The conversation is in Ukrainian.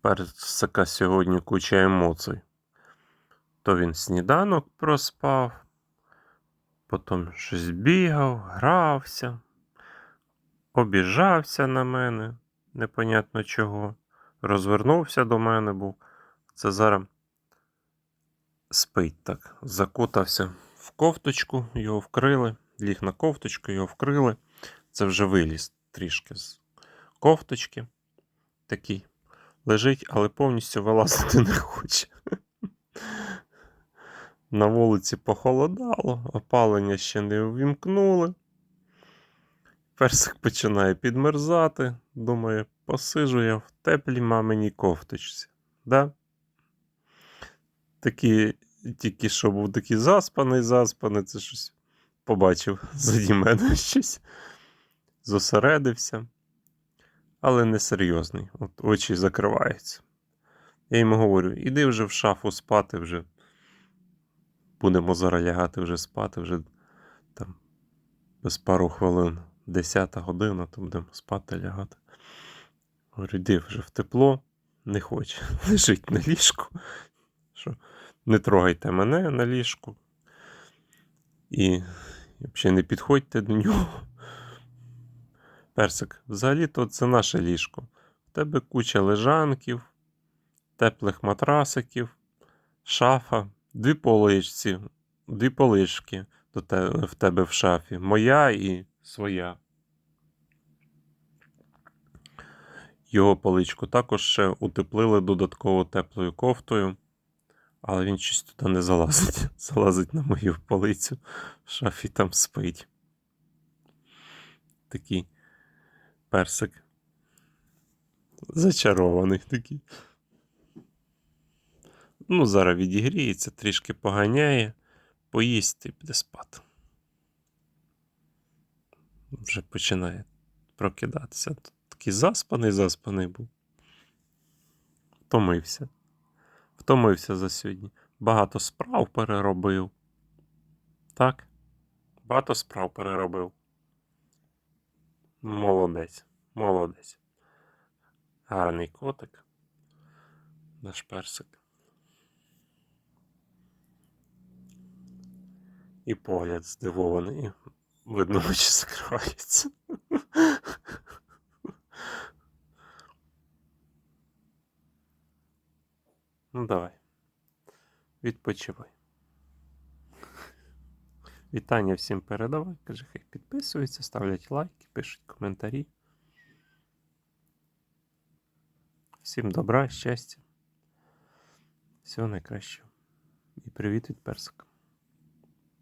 персика сьогодні куча емоцій. То він сніданок проспав, потім щось бігав, грався, обіжався на мене, непонятно чого. Розвернувся до мене, був. Це зараз спить так. Закутався в кофточку, його вкрили, ліг на кофточку, його вкрили. Це вже виліз трішки з кофточки. Такий лежить, але повністю вилазити не хоче. На вулиці похолодало, опалення ще не увімкнули. Персик починає підмерзати. Думає, посижу я в теплій маминій кофточці. Да? Такий, тільки що був такий заспаний, заспаний, це щось побачив заді мене щось. Зосередився, але не серйозний. От очі закриваються. Я йому говорю: іди вже в шафу спати, вже будемо зараз лягати вже спати, вже там без пару хвилин, 10 година, то будемо спати лягати. Говорю, іди вже в тепло, не хоче. Лежить на ліжку. Що не трогайте мене на ліжку. І взагалі не підходьте до нього. Персик, взагалі-то це наше ліжко. В тебе куча лежанків, теплих матрасиків, шафа, дві поличці, дві полички до те, в тебе в шафі. Моя і своя. Його поличку також ще утеплили додатково теплою кофтою, але він щось туди не залазить. Залазить на мою полицю, в шафі там спить. Такий персик. Зачарований такий. Ну, зараз відігріється, трішки поганяє, поїсть і піде спати. Вже починає прокидатися. Такий заспаний, заспаний був. Втомився. Втомився за сьогодні. Багато справ переробив. Так? Багато справ переробив. Молодець, молодець. Гарний котик. Наш персик. І погляд здивований. Видно, очі закриваються. Ну, давай. Відпочивай. Вітання всім передавай. Каже, хай підписуються, ставлять лайки, пишуть коментарі. Всім добра, щастя. Всього найкращого. І привіт від персика.